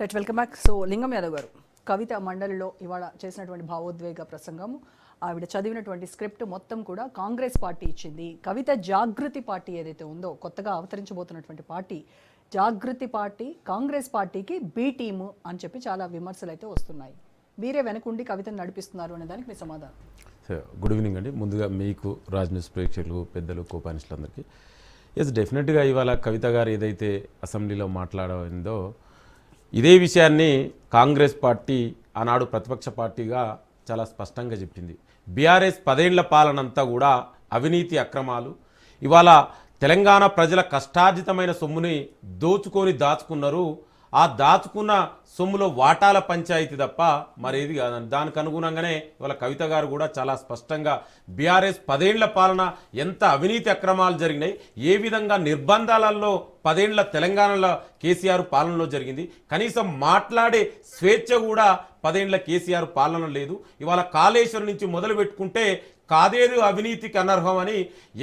Right welcome back. So Lingam Yadav గారు కవిత మండలిలో ఇవాళ చేసినటువంటి భావోద్వేగ ప్రసంగం ఆవిడ చదివినటువంటి స్క్రిప్ట్ మొత్తం కూడా కాంగ్రెస్ పార్టీ ఇచ్చింది. కవిత జాగృతి పార్టీ ఏదైతే ఉందో కొత్తగా అవతరించబోతున్నటువంటి పార్టీ జాగృతి పార్టీ కాంగ్రెస్ పార్టీకి బి టీము అని చెప్పి చాలా విమర్శలు అయితే వస్తున్నాయి. మీరే వెనకుండి కవితను నడిపిస్తున్నారు అనే దానికి మీ సమాధానం. సో గుడ్ ఈవినింగ్ అండి. ముందుగా మీకు రాజ్ న్యూస్ ప్రేక్షకులు పెద్దలు కోపానిస్టులందరికీ ఎస్ డెఫినెట్గా ఇవాళ కవిత గారు ఏదైతే అసెంబ్లీలో మాట్లాడిందో ఇదే విషయాన్ని కాంగ్రెస్ పార్టీ ఆనాడు ప్రతిపక్ష పార్టీగా చాలా స్పష్టంగా చెప్పింది. బీఆర్ఎస్ పదేళ్ళ పాలనంతా కూడా అవినీతి అక్రమాలు. ఇవాళ తెలంగాణ ప్రజల కష్టార్జితమైన సొమ్ముని దోచుకొని దాచుకున్నారు ఆ దాచుకున్న సొమ్ములో వాటాల పంచాయతీ తప్ప మరేది కాదండి. దానికి అనుగుణంగానే ఇవాళ కవిత గారు కూడా చాలా స్పష్టంగా బీఆర్ఎస్ పదేళ్ళ పాలన ఎంత అవినీతి అక్రమాలు జరిగినాయి ఏ విధంగా నిర్బంధాలలో పదేళ్ళ తెలంగాణలో కేసీఆర్ పాలనలో జరిగింది కనీసం మాట్లాడే స్వేచ్ఛ కూడా పదేళ్ళ కేసీఆర్ పాలన లేదు. ఇవాళ కాళేశ్వరం నుంచి మొదలు పెట్టుకుంటే కాదేదు అవినీతికి అనర్హం అని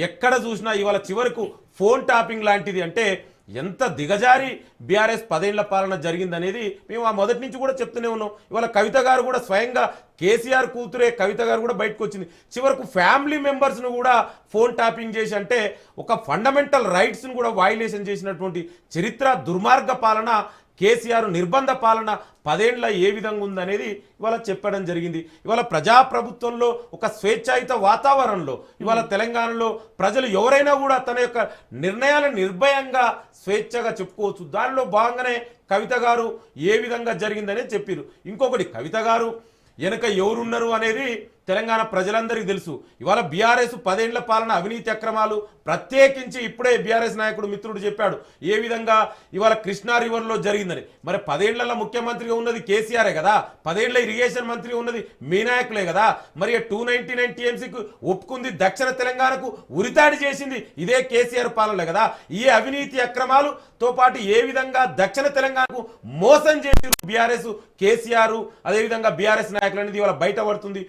ఎక్కడ చూసినా ఇవాళ చివరకు ఫోన్ టాపింగ్ లాంటిది అంటే ఎంత దిగజారి బీఆర్ఎస్ పదేళ్ళ పాలన జరిగిందనేది మేము ఆ మొదటి నుంచి కూడా చెప్తూనే ఉన్నాం. ఇవాళ కవిత గారు కూడా స్వయంగా కేసీఆర్ కూతురే కవిత గారు కూడా బయటకు వచ్చింది. చివరకు ఫ్యామిలీ మెంబర్స్ను కూడా ఫోన్ ట్యాపింగ్ చేసి అంటే ఒక ఫండమెంటల్ రైట్స్ను కూడా వైలేషన్ చేసినటువంటి చరిత్ర దుర్మార్గ పాలన కేసీఆర్ నిర్బంధ పాలన పదేండ్ల ఏ విధంగా ఉందనేది ఇవాళ చెప్పడం జరిగింది. ఇవాళ ప్రజాప్రభుత్వంలో ఒక స్వేచ్ఛాయుత వాతావరణంలో ఇవాళ తెలంగాణలో ప్రజలు ఎవరైనా కూడా తన యొక్క నిర్ణయాలను నిర్భయంగా స్వేచ్ఛగా చెప్పుకోవచ్చు. దానిలో భాగంగానే కవిత గారు ఏ విధంగా జరిగిందనే చెప్పారు ఇంకొకటి కవిత గారు వెనక ఎవరున్నారు అనేది తెలంగాణ ప్రజలందరికీ తెలుసు. ఇవాళ బీఆర్ఎస్ పదేండ్ల పాలన అవినీతి అక్రమాలు ప్రత్యేకించి ఇప్పుడే బీఆర్ఎస్ నాయకుడు మిత్రుడు చెప్పాడు. ఏ విధంగా ఇవాళ కృష్ణా రివర్లో జరిగిందని. మరి పదేళ్ళలో ముఖ్యమంత్రిగా ఉన్నది కేసీఆరే కదా. పదేండ్ల ఇరిగేషన్ మంత్రి ఉన్నది మీ నాయకులే కదా. మరి టూ నైన్టీ నైన్ టీఎంసీకి ఒప్పుకుంది దక్షిణ తెలంగాణకు ఉరితాడి చేసింది ఇదే కేసీఆర్ పాలనలే కదా. ఈ అవినీతి అక్రమాలుతో పాటు ఏ విధంగా దక్షిణ తెలంగాణకు మోసం చేసి బీఆర్ఎస్ కేసీఆర్ అదేవిధంగా బీఆర్ఎస్ నాయకులు అనేది ఇవాళ బయటపడుతుంది.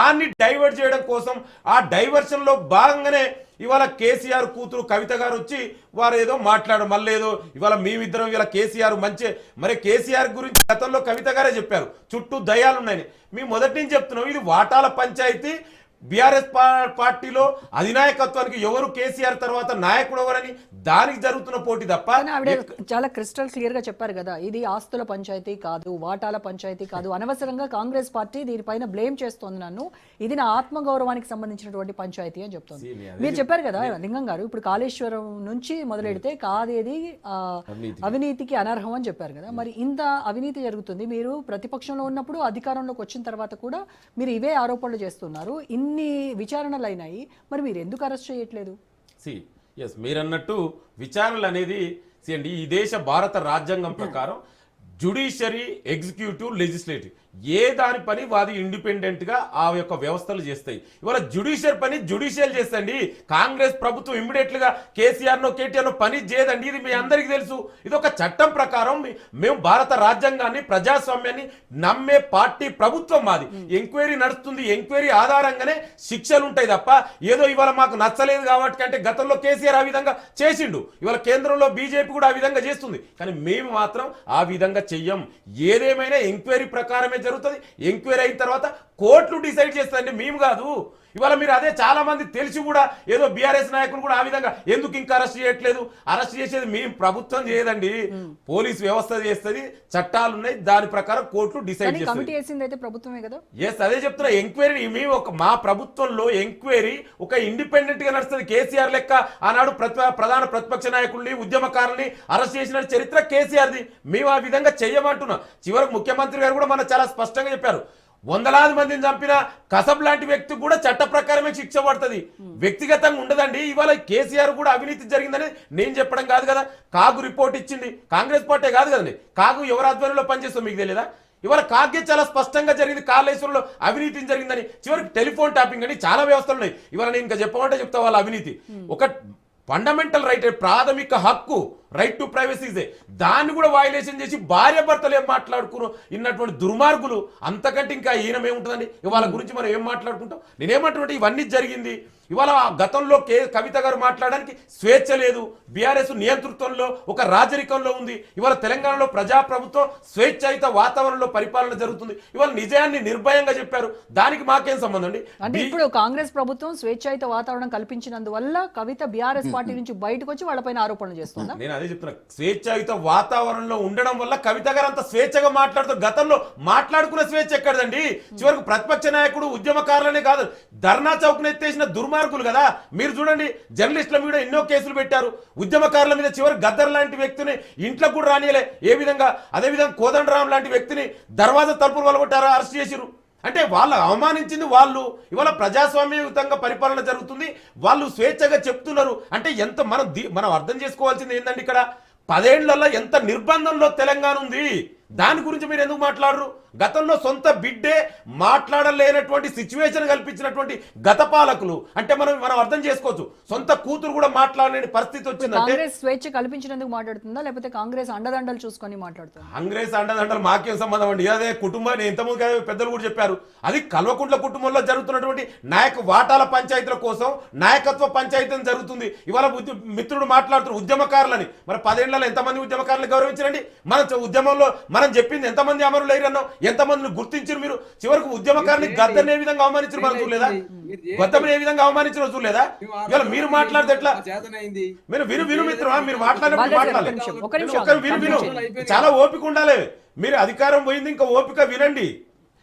దాన్ని డైవర్ట్ చేయడం కోసం ఆ డైవర్షన్లో భాగంగానే ఇవాళ కేసీఆర్ కూతురు కవిత గారు వచ్చి వారు ఏదో మాట్లాడు మళ్ళీ ఏదో ఇవాళ మేమిద్దరం ఇవాళ కేసీఆర్ మంచి మరి కేసీఆర్ గురించి గతంలో కవిత గారే చెప్పారు. చుట్టూ దయాలున్నాయని మేము మొదటి నుంచి చెప్తున్నాం ఇది వాటాల పంచాయతీ బీఆర్ఎస్ పార్టీలో అధినాయకత్వానికి ఎవరు కేసీఆర్ తర్వాత నాయకుడు ఎవరని దానికి జరుగుతున్న పోటీ తప్ప చాలా క్రిస్టల్ క్లియర్గా చెప్పారు కదా ఇది ఆస్తుల పంచాయతీ కాదు వాటాల పంచాయతీ కాదు అనవసరంగా కాంగ్రెస్ పార్టీ దీనిపైన బ్లేమ్ చేస్తోంది నన్ను ఇది నా ఆత్మగౌరవానికి సంబంధించినటువంటి పంచాయతీ అని చెప్తోంది మీరు చెప్పారు కదా లింగం గారు ఇప్పుడు కాళేశ్వరం నుంచి మొదలెడితే కాదేది. అవినీతికి అనర్హం అని చెప్పారు కదా మరి ఇంత అవినీతి జరుగుతుంది మీరు ప్రతిపక్షంలో ఉన్నప్పుడు అధికారంలోకి వచ్చిన తర్వాత కూడా మీరు ఇవే ఆరోపణలు చేస్తున్నారు ఇన్ని విచారణలు అయినాయి మరి మీరు ఎందుకు అరెస్ట్ చేయట్లేదు? సి ఎస్ మీరన్నట్టు విచారణలు అనేది see అండి ఈ దేశ భారత రాజ్యాంగం ప్రకారం జుడిషియరీ ఎగ్జిక్యూటివ్ లెజిస్లేటివ్. ఏ దాని పని వాది ఇండిపెండెంట్గా ఆ యొక్క వ్యవస్థలు చేస్తాయి. ఇవాళ జ్యుడిషియల్ పని జ్యుడిషియల్ చేస్తండి. కాంగ్రెస్ ప్రభుత్వం ఇమ్మీడియట్లుగా గా కేటీఆర్నో కేటీఆర్ పని చేయదండి. ఇది మీ అందరికీ తెలుసు. ఇది ఒక చట్టం ప్రకారం మేము భారత రాజ్యాంగాన్ని ప్రజాస్వామ్యాన్ని నమ్మే పార్టీ ప్రభుత్వం మాది. ఎంక్వైరీ నడుస్తుంది. ఎంక్వైరీ ఆధారంగానే శిక్షలు ఉంటాయి తప్ప ఏదో ఇవాళ మాకు నచ్చలేదు కాబట్టి అంటే గతంలో కేసీఆర్ ఆ విధంగా చేసిండు. ఇవాళ కేంద్రంలో బీజేపీ కూడా ఆ విధంగా చేస్తుంది. కానీ మేము మాత్రం ఆ విధంగా చెయ్యం. ఏదేమైనా ఎంక్వైరీ ప్రకారమే జరుగుతుంది. ఎంక్వైరీ అయిన తర్వాత కోర్టులు డిసైడ్ చేస్తాయండి మేము కాదు. ఇవాళ మీరు అదే చాలా మంది తెలిసి కూడా ఏదో బీఆర్ఎస్ నాయకులు కూడా ఆ విధంగా ఎందుకు ఇంకా అరెస్ట్ చేయట్లేదు? అరెస్ట్ చేసేది మేము ప్రభుత్వం చేయదండి. పోలీస్ వ్యవస్థ చేస్తుంది చట్టాలు ఉన్నాయి దాని ప్రకారం కోర్టులు డిసైడ్ చేస్తుంది. ప్రభుత్వమే కదా? ఎస్ అదే చెప్తున్నా. ఎంక్వైరీ మేము ఒక మా ప్రభుత్వంలో ఎంక్వైరీ ఒక ఇండిపెండెంట్గా నడుస్తుంది. కేసీఆర్ లెక్క ఆనాడు ప్రతి ప్రధాన ప్రతిపక్ష నాయకుల్ని ఉద్యమకారుల్ని అరెస్ట్ చేసిన చరిత్ర కేసీఆర్ది. మేము ఆ విధంగా చెయ్యమంటున్నాం చివరకు ముఖ్యమంత్రి గారు కూడా మన చాలా స్పష్టంగా చెప్పారు. వందలాది మందిని చంపిన కసబ్ లాంటి వ్యక్తికి కూడా చట్ట ప్రకారమే శిక్ష పడుతుంది. వ్యక్తిగతంగా ఉండదండి. ఇవాళ కేసీఆర్ కూడా అవినీతి జరిగిందని నేను చెప్పడం కాదు కదా. కాగు రిపోర్ట్ ఇచ్చింది. కాంగ్రెస్ పార్టీ కాదు కదండి. కాగు ఎవరి ఆధ్వర్యంలో పనిచేస్తాం మీకు తెలియదా ఇవాళ కాగే చాలా స్పష్టంగా జరిగింది. కాళేశ్వరంలో అవినీతి జరిగిందని. చివరికి టెలిఫోన్ ట్యాపింగ్ అని చాలా వ్యవస్థలు ఉన్నాయి. ఇవాళ నేను ఇంకా చెప్పమంటే చెప్తా వాళ్ళ అవినీతి. ఒక ఫండమెంటల్ రైట్ ప్రాథమిక హక్కు రైట్ టు ప్రైవసీజే దాన్ని కూడా వైలేషన్ చేసి భార్య భర్తలు ఏం మాట్లాడుకురు? ఇన్నటువంటి దుర్మార్గులు. అంతకంటే ఇంకా ఈయనమేముంటుందండి? వాళ్ళ గురించి మనం ఏం మాట్లాడుకుంటాం? నేనేమంటున్నట్టు ఇవన్నీ జరిగింది. ఇవాళ గతంలో కే కవిత గారు మాట్లాడడానికి స్వేచ్ఛ లేదు. బీఆర్ఎస్ నియంతృత్వంలో ఒక రాజరికంలో ఉంది. ఇవాళ తెలంగాణలో ప్రజాప్రభుత్వం స్వేచ్ఛాయుత వాతావరణంలో పరిపాలన జరుగుతుంది. ఇవాళ నిజాన్ని నిర్భయంగా చెప్పారు. దానికి మాకేం సంబంధం అండి? అంటే ఇప్పుడు కాంగ్రెస్ ప్రభుత్వం స్వేచ్ఛాయుత వాతావరణం కల్పించినందువల్ల కవిత బీఆర్ఎస్ పార్టీ నుంచి బయటకు వచ్చి వాళ్ళపైన ఆరోపణలు చేస్తుందా? నేను అదే చెప్తున్నా. స్వేచ్ఛాయుత వాతావరణంలో ఉండడం వల్ల కవిత గారు అంత స్వేచ్ఛగా మాట్లాడుతూ గతంలో మాట్లాడుకున్న స్వేచ్ఛ ఎక్కడదండి? చివరకు ప్రతిపక్ష నాయకుడు ఉద్యమకారులనే కాదు. ధర్నా చౌక్ ఎత్తేసిన దుర్మార్గులు కదా? మీరు చూడండి జర్నలిస్టుల మీద ఎన్నో కేసులు పెట్టారు. ఉద్యమకారుల మీద చివరి గద్దర్ లాంటి వ్యక్తిని ఇంట్లో కూడా రానియలే. ఏ విధంగా? అదే విధంగా కోదండరాం లాంటి వ్యక్తిని దర్వాజా తలుపులు వలగొట్టారా అరెస్ట్ చేసిరు అంటే వాళ్ళు అవమానించింది వాళ్ళు. ఇవాళ ప్రజాస్వామ్యయుతంగా పరిపాలన జరుగుతుంది. వాళ్ళు స్వేచ్ఛగా చెప్తున్నారు. అంటే ఎంత మనం మనం అర్థం చేసుకోవాల్సింది ఏంటంటే ఇక్కడ? పదేళ్ళలో ఎంత నిర్బంధంలో తెలంగాణ ఉంది. దాని గురించి మీరు ఎందుకు మాట్లాడరు? గతంలో సొంత బిడ్డే మాట్లాడలేనటువంటి సిచ్యువేషన్ కల్పించినటువంటి గత పాలకులు అంటే మనం మనం అర్థం చేసుకోవచ్చు. సొంత కూతురు కూడా మాట్లాడలేని పరిస్థితి వచ్చిందంటే స్వేచ్ఛ కల్పించినందుకు మాట్లాడుతుందా? లేకపోతే కాంగ్రెస్ అండదండలు చూసుకొని మాట్లాడుతుందా? కాంగ్రెస్ అండదండలు మాకేం సంబంధం అండి? అదే కుటుంబాన్ని కదా పెద్దలు కూడా చెప్పారు. అది కల్వకుంట్ల కుటుంబంలో జరుగుతున్నటువంటి నాయక వాటాల పంచాయతీల కోసం నాయకత్వ పంచాయతీ జరుగుతుంది. ఇవాళ మిత్రుడు మాట్లాడుతున్నారు ఉద్యమకారులని. మరి పదేళ్ళలో ఎంతమంది ఉద్యమకారులను గౌరవించరండి? మన ఉద్యమంలో మనం చెప్పింది ఎంతమంది అమరులు అయ్యారన్నాం ఎంతమందిని గుర్తించారు మీరు? చివరకు ఉద్యమకారుని గద్దర్ని ఏ విధంగా అవమానించారు మనం చూడలేదా? గద్దర్ని ఏ విధంగా అవమానించారో చూడలేదా? ఇవాళ మీరు మాట్లాడితే ఎట్లా? మీరు విను విను మిత్రమా మీరు మాట్లాడినప్పుడు వాళ్ళే మాట్లాడాలి ఒక్క నిమిషం, ఒక్క నిమిషం ఒక్క విను. విను. చాలా ఓపిక ఉండాలి. మీరు అధికారం పోయింది ఇంకా ఓపిక వినండి.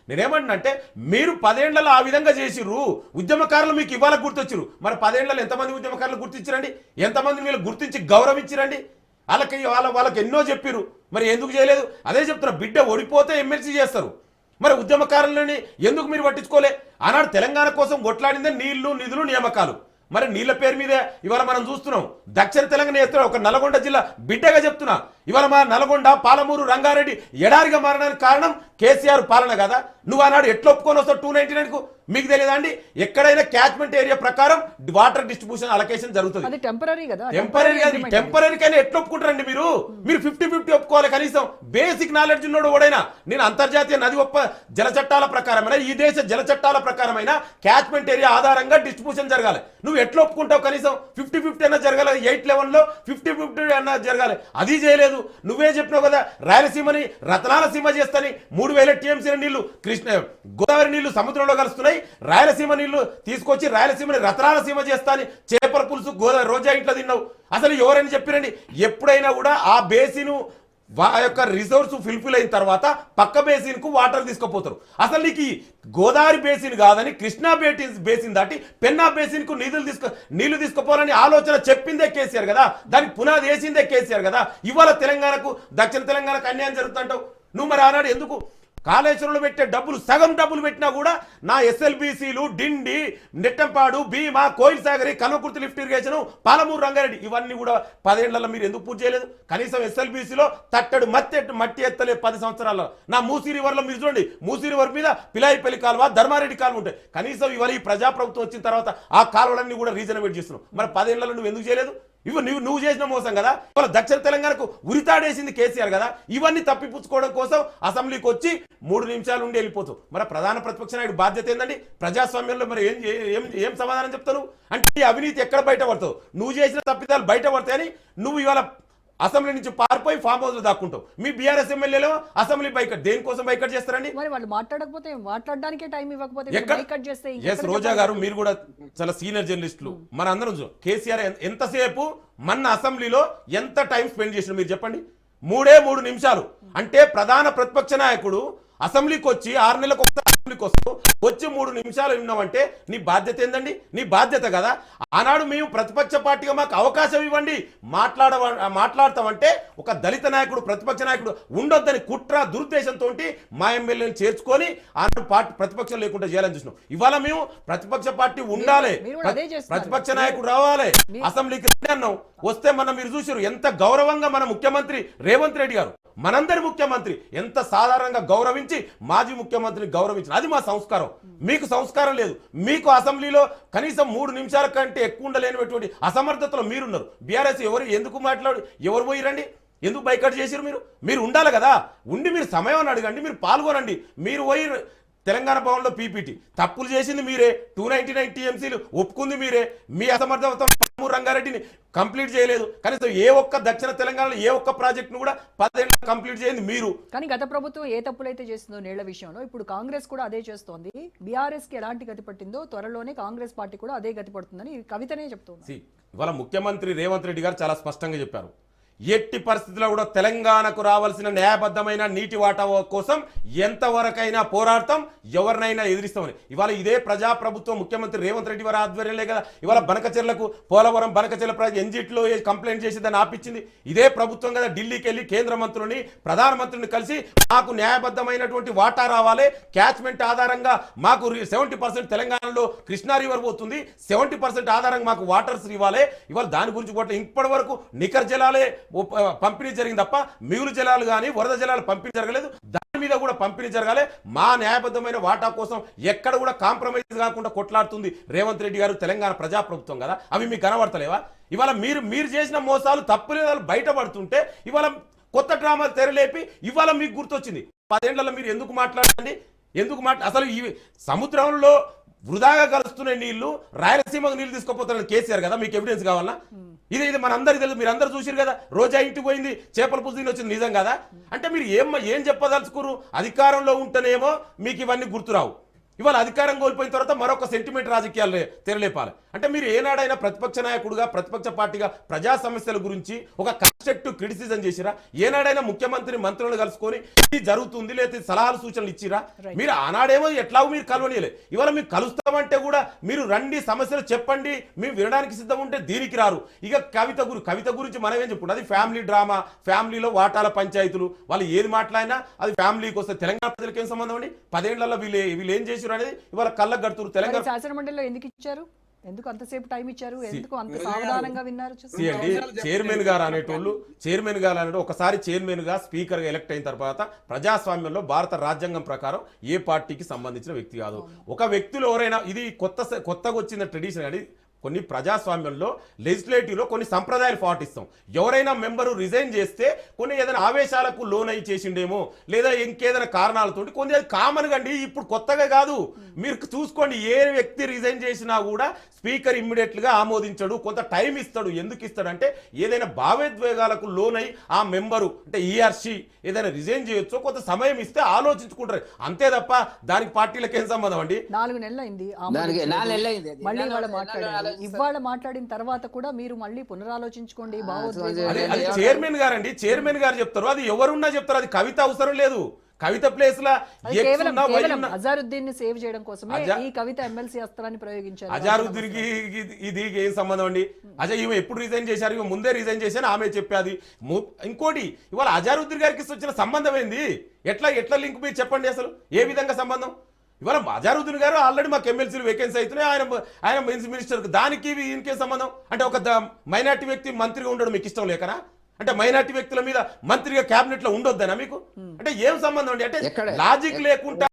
నేనేమంటున్నంటే మీరు పదేళ్ళలో ఆ విధంగా చేసిర్రు. ఉద్యమకారులు మీకు ఇవాళ గుర్తొచ్చిరు మరి పదేళ్ళలో ఎంతమంది ఉద్యమకారులు గుర్తించిరండి? ఎంతమంది వీళ్ళు గుర్తించి గౌరవించిరండి? వాళ్ళకి వాళ్ళ వాళ్ళకి ఎన్నో చెప్పిరు మరి ఎందుకు చేయలేదు? అదే చెప్తున్నా బిడ్డ ఓడిపోతే ఎమ్మెల్సీ చేస్తారు. మరి ఉద్యమకారులని ఎందుకు మీరు పట్టించుకోలే? ఆనాడు తెలంగాణ కోసం కొట్లాడిందే నీళ్ళు నిధులు నియామకాలు. మరి నీళ్ళ పేరు మీదే ఇవాళ మనం చూస్తున్నాం. దక్షిణ తెలంగాణ చేస్తున్నా ఒక నల్గొండ జిల్లా బిడ్డగా చెప్తున్నా. ఇవాళ మా నల్గొండ పాలమూరు రంగారెడ్డి ఎడారిగా మారడానికి కారణం కేసీఆర్ పాలన కదా. నువ్వు ఆనాడు ఎట్లా ఒప్పుకొని వస్తావు టూ నైన్టీ నైన్కు మీకు తెలియదా అండి? ఎక్కడైనా క్యాచ్మెంట్ ఏరియా ప్రకారం వాటర్ డిస్ట్రిబ్యూషన్ అలొకేషన్ జరుగుతుంది. టెంపరీ కదా. టెంపరీ కానీ ఎట్లా ఒప్పుకుంటారండి మీరు? మీరు ఫిఫ్టీ ఫిఫ్టీ ఒప్పుకోవాలి కనీసం. బేసిక్ నాలెడ్జ్ ఉన్నోడు ఓడైనా నేను అంతర్జాతీయ నది ఒప్ప జల చట్టాల ప్రకారమైన ఈ దేశ జల చట్టాల ప్రకారమైన క్యాచ్మెంట్ ఏరియా ఆధారంగా డిస్ట్రిబ్యూషన్ జరగాలి. నువ్వు ఎట్లా ఒప్పుకుంటావు కనీసం? ఫిఫ్టీ ఫిఫ్టీ అన్నా జరగాలి ఎయిట్ లెవెన్లో ఫిఫ్టీ ఫిఫ్టీ అన్నా జరగాలి. అది చేయలేదు. నువ్వే చెప్పినావు కదా రాయలసీమని రతనాల సీమ చేస్తని మూడు వేల టీఎంసీల నీళ్ళు కృష్ణ గోదావరి నీళ్ళు సముద్రంలో కలుస్తున్నాయి రాయలసీమ నీళ్ళు తీసుకొచ్చి రాయలసీమని రతనాల సీమ చేపల పులుసు గోదావరి రోజా ఇంట్లో తిన్నావు. అసలు ఎవరైనా చెప్పిరండి ఎప్పుడైనా కూడా ఆ బేసిను వా యొక్క రిజర్వ్స్ ఫిల్ఫిల్ అయిన తర్వాత పక్క బేసిన్కు వాటర్ తీసుకుపోతారు. అసలు నీకు గోదావరి బేసిన్ కాదని కృష్ణా బేటిన్ బేసిన్ దాటి పెన్నా బేసిన్కు నిధులు తీసుకు నీళ్ళు తీసుకుపోవాలని ఆలోచన చెప్పిందే కేసీఆర్ కదా. దానికి పునాది వేసిందే కేసీఆర్ కదా. ఇవాళ తెలంగాణకు దక్షిణ తెలంగాణకు అన్యాయం జరుగుతుంటావు నువ్వు మరి ఆనాడు ఎందుకు కాళేశ్వరంలో పెట్టే డబ్బులు సగం డబ్బులు పెట్టినా కూడా నా ఎస్ఎల్బీసీలు డిండి నెట్టంపాడు భీమా కోయిల్ సాగరి కల్వకుర్తి లిఫ్ట్ ఇరిగేషన్ పాలమూరు రంగారెడ్డి ఇవన్నీ కూడా పదేళ్ళలో మీరు ఎందుకు పూర్తి చేయలేదు? కనీసం ఎస్ఎల్బీసీలో తట్టడు మత్తి మట్టి ఎత్తలే పది సంవత్సరాల్లో. నా మూసీ రివర్లో మీరు చూడండి మూసీ రివర్ మీద పిలాయిపల్లి కాలువ ధర్మారెడ్డి కాలువ ఉంటాయి. కనీసం ఇవాళ ఈ ప్రజాప్రభుత్వం వచ్చిన తర్వాత ఆ కాలువలన్నీ కూడా రీజనబేట్ చేస్తున్నాం. మరి పదేళ్ళలో నువ్వు ఎందుకు చేయలేదు? ఇవి నువ్వు నువ్వు చేసిన మోసం కదా? ఇవాళ దక్షిణ తెలంగాణకు ఉరితాడేసింది కేసీఆర్ కదా? ఇవన్నీ తప్పిపుచ్చుకోవడం కోసం అసెంబ్లీకి వచ్చి మూడు నిమిషాలు ఉండి వెళ్ళిపోతావు మరి ప్రధాన ప్రతిపక్ష నాయుడు బాధ్యత ఏందండి? ప్రజాస్వామ్యంలో మరి ఏం ఏం ఏం సమాధానం చెప్తావు అంటే అవినీతి ఎక్కడ బయట పడతావు నువ్వు చేసిన తప్పిదాలు బయటపడతాయని నువ్వు ఇవాళ అసెంబ్లీ నుంచి పారిపోయి ఫామ్ హౌస్లో దాక్కుంటావు. మీ బీఆర్ఎస్ ఎమ్మెల్యేలు అసెంబ్లీ బైకట్. దేనికోసం బైకట్ చేస్తారండి? మరి వాళ్ళు మాట్లాడకపోతే మాట్లాడడానికే టైం ఇవ్వకపోతే ఎక్కడ? కట్ చేస్తే ఎస్ రోజా? గారు మీరు కూడా చాలా సీనియర్ జర్నలిస్టులు. మన అందరం కేసీఆర్ ఎంతసేపు మన అసెంబ్లీలో ఎంత టైం స్పెండ్ చేసిన మీరు చెప్పండి? మూడే మూడు నిమిషాలు. అంటే ప్రధాన ప్రతిపక్ష నాయకుడు అసెంబ్లీకి వచ్చి ఆరు నెలలకు ఒకసారి వస్తూ వచ్చి మూడు నిమిషాలు విన్నామంటే నీ బాధ్యత ఏందండి? నీ బాధ్యత కదా. ఆనాడు మేము ప్రతిపక్ష పార్టీగా మాకు అవకాశం ఇవ్వండి. మాట్లాడ మాట్లాడతామంటే ఒక దళిత నాయకుడు ప్రతిపక్ష నాయకుడు ఉండొద్దని కుట్ర దురుద్దేశంతో మా ఎమ్మెల్యేని చేర్చుకొని ఆనాడు పార్టీ ప్రతిపక్షం లేకుండా చేయాలని చూసినాం. ఇవాళ మేము ప్రతిపక్ష పార్టీ ఉండాలి. ప్రతిపక్ష నాయకుడు రావాలి. అసెంబ్లీకి అన్నాం. వస్తే మనం మీరు చూసారు ఎంత గౌరవంగా మన ముఖ్యమంత్రి రేవంత్ రెడ్డి గారు మనందరి ముఖ్యమంత్రి ఎంత సాధారణంగా గౌరవించి మాజీ ముఖ్యమంత్రిని గౌరవించిన అది మా సంస్కారం. మీకు సంస్కారం లేదు. మీకు అసెంబ్లీలో కనీసం మూడు నిమిషాల కంటే ఎక్కువ ఉండలేనటువంటి అసమర్థతలో మీరున్నారు. బీఆర్ఎస్ ఎవరు ఎందుకు మాట్లాడు ఎవరు పోయిరండి? ఎందుకు బైకట్ చేసిరు మీరు? మీరు ఉండాలి కదా. ఉండి మీరు సమయం అని అడగండి మీరు పాల్గొనండి. మీరు పోయి తెలంగాణ భవన్లో పీపీటీ. తప్పులు చేసింది మీరే. టూ నైన్టీ నైన్ టీఎంసీలు ఒప్పుకుంది మీరే. మీ అసమర్థత పాలమూరు రంగారెడ్డిని కంప్లీట్ చేయలేదు. కనీసం ఏ ఒక్క దక్షిణ తెలంగాణలో ఏ ఒక్క ప్రాజెక్టును కూడా పదేళ్ళు కంప్లీట్ చేయండి మీరు. కానీ గత ప్రభుత్వం ఏ తప్పులైతే చేసిందో నీళ్ళ విషయంలో ఇప్పుడు కాంగ్రెస్ కూడా అదే చేస్తోంది. బీఆర్ఎస్కి ఎలాంటి గతి పట్టిందో త్వరలోనే కాంగ్రెస్ పార్టీ కూడా అదే గతి పడుతుందని కవితనే చెప్తుంది. ఇవాళ ముఖ్యమంత్రి రేవంత్ రెడ్డి గారు చాలా స్పష్టంగా చెప్పారు. ఎట్టి పరిస్థితుల్లో కూడా తెలంగాణకు రావాల్సిన న్యాయబద్ధమైన నీటి వాటా కోసం ఎంతవరకైనా పోరాడతాం ఎవరినైనా ఎదిరిస్తామని. ఇవాళ ఇదే ప్రజాప్రభుత్వం ముఖ్యమంత్రి రేవంత్ రెడ్డి వారి ఆధ్వర్యంలో కదా ఇవాళ బనకచెర్లకు పోలవరం బనకచెర్ల ఎన్జిట్లో కంప్లైంట్ చేసి దాన్ని ఆపించింది. ఇదే ప్రభుత్వం కదా ఢిల్లీకి వెళ్ళి కేంద్ర మంత్రుని ప్రధానమంత్రిని కలిసి మాకు న్యాయబద్ధమైనటువంటి వాటా రావాలి. క్యాచ్మెంట్ ఆధారంగా మాకు సెవెంటీ పర్సెంట్ తెలంగాణలో కృష్ణా రివర్ పోతుంది. సెవెంటీ పర్సెంట్ ఆధారంగా మాకు వాటర్స్ ఇవ్వాలి. ఇవాళ దాని గురించి కూడా ఇప్పటి వరకు నికర్ జలాలే పంపిణీ జరిగింది తప్ప మిగులు జలాలు కానీ వరద జలాలు పంపిణీ జరగలేదు. దాని మీద కూడా పంపిణీ జరగాలి. మా న్యాయబద్ధమైన వాటా కోసం ఎక్కడ కూడా కాంప్రమైజ్ కాకుండా కొట్లాడుతుంది రేవంత్ రెడ్డి గారు తెలంగాణ ప్రజాప్రభుత్వం కదా. అవి మీకు కనబడతలేవా? ఇవాళ మీరు మీరు చేసిన మోసాలు తప్పులేదాలు బయటపడుతుంటే ఇవాళ కొత్త డ్రామాలు తెరలేపి ఇవాళ మీకు గుర్తొచ్చింది. పదేళ్ళలో మీరు ఎందుకు మాట్లాడండి? ఎందుకు మాట్లా అసలు ఈ సముద్రంలో వృధాగా కలుస్తున్న నీళ్ళు రాయలసీమకు నీళ్ళు తీసుకుపోతున్న కేసీఆర్ కదా మీకు ఎవిడెన్స్ కావాలా? ఇది ఇది మనందరికీ తెలుసు మీరు అందరూ చూసిరు కదా రోజా ఇంటికి పోయింది చేపల పుస్తకం వచ్చింది నిజం కదా? అంటే మీరు ఏం ఏం చెప్పదలుచుకురు అధికారంలో ఉంటేనేమో మీకు ఇవన్నీ గుర్తురావు. ఇవాళ అధికారం కోల్పోయిన తర్వాత మరొక సెంటిమెంట్ రాజకీయాలు తెరలేపాలి. అంటే మీరు ఏనాడైనా ప్రతిపక్ష నాయకుడుగా ప్రతిపక్ష పార్టీగా ప్రజా సమస్యల గురించి ఒక కన్స్ట్రక్టివ్ క్రిటిసిజం చేసిరా? ఏనాడైనా ముఖ్యమంత్రి మంత్రులను కలుసుకొని ఇది జరుగుతుంది లేదా సలహాలు సూచనలు ఇచ్చిరా? మీరు ఆనాడేమో ఎట్లాగో మీరు కలవనీయలే. ఇవాళ మీరు కలుస్తామంటే కూడా మీరు రండి సమస్యలు చెప్పండి మేము వినడానికి సిద్ధం ఉంటే దీనికి రారు. ఇక కవిత గురి కవిత గురించి మనం ఏం చెప్పుకుంటాం? అది ఫ్యామిలీ డ్రామా ఫ్యామిలీలో వాటాల పంచాయతీలు. వాళ్ళు ఏది మాట్లాడినా అది ఫ్యామిలీకి వస్తే తెలంగాణ ప్రజలకు ఏం సంబంధం అండి? పదేళ్ళలో వీళ్ళు వీళ్ళు ఏం చేసారు అనేది ఇవాళ కళ్ళకు గడుతురు తెలంగాణ మరి శాసన మండలిలో ఎందుకు ఇచ్చారు? ఎందుకు అంతసేపు టైం ఇచ్చారు? ఎందుకు అంత సావధానంగా విన్నారు సి అండి చైర్మన్ గారు అనేటోళ్ళు చైర్మన్ గారు అనేటోళ్ళు ఒకసారి చైర్మన్గా స్పీకర్గా ఎలక్ట్ అయిన తర్వాత ప్రజాస్వామ్యంలో భారత రాజ్యాంగం ప్రకారం ఏ పార్టీకి సంబంధించిన వ్యక్తి కాదు. ఒక వ్యక్తులు ఎవరైనా ఇది కొత్త కొత్తగా వచ్చిన ట్రెడిషన్ అండి కొన్ని ప్రజాస్వామ్యంలో లెజిస్లేటివ్లో కొన్ని సంప్రదాయాలు పాటిస్తాం. ఎవరైనా మెంబరు రిజైన్ చేస్తే కొన్ని ఏదైనా ఆవేశాలకు లోన్ అయి చేసిండేమో లేదా ఇంకేదైనా కారణాలతో కొన్ని అది కామన్ అండి ఇప్పుడు కొత్తగా కాదు. మీరు చూసుకోండి ఏ వ్యక్తి రిజైన్ చేసినా కూడా స్పీకర్ ఇమ్మీడియట్గా ఆమోదించడు కొంత టైం ఇస్తాడు. ఎందుకు ఇస్తాడంటే ఏదైనా భావోద్వేగాలకు లోన్ అయి ఆ మెంబరు అంటే ఈఆర్సి ఏదైనా రిజైన్ చేయొచ్చో కొంత సమయం ఇస్తే ఆలోచించుకుంటారు. అంతే తప్ప దానికి పార్టీలకు ఏం సంబంధం అండి? నాలుగు నెలలు అయింది దానికి నాలుగు నెలలు అయింది అది. మళ్ళీ ఇవాళ మాట్లాడిన తర్వాత కూడా మీరు మళ్ళీ పునరాలోచించుకోండి చైర్మన్ గారు అండి చైర్మన్ గారు చెప్తారు. అది ఎవరున్నా చెప్తారు అది కవిత అవసరం లేదు. కవిత ప్లేస్ లా అది ఎక్స్ కేవలం ఉన్నా, వై కేవలం ఉన్నా. అజారుద్దీన్ని సేవ్ చేయడం కోసమే ఈ కవిత ఎమ్మెల్సీ అస్త్రాన్ని ప్రయోగించారు. అజారుద్దీన్కి ఇది- ఇది ఏం సంబంధం అండి? అజయ్ ఈమె ఎప్పుడు రిజైన్ చేశారు? ఈమె ముందే రిజైన్ చేశాను ఆమె చెప్పాది. ఇంకోటి ఇవాళ అజారుద్దీన్ గారికి వచ్చిన సంబంధం ఏంది? ఎట్లా ఎట్లా లింక్ మీరు చెప్పండి అసలు? ఏ విధంగా సంబంధం? ఇవాళ అజారుద్దీన్ గారు ఆల్రెడీ మాకు ఎమ్మెల్సీలు వేకెన్సీ అవుతున్నాయి. ఆయన ఆయన మినిస్టర్ దానికి ఇంకేం సంబంధం? అంటే ఒక మైనార్టీ వ్యక్తి మంత్రిగా ఉండడం మీకు ఇష్టం లేకనా? అంటే మైనార్టీ వ్యక్తుల మీద మంత్రిగా కేబినెట్లో ఉండొద్దనా మీకు? అంటే ఏం సంబంధం అండి? అంటే? లాజిక్ లేకుండా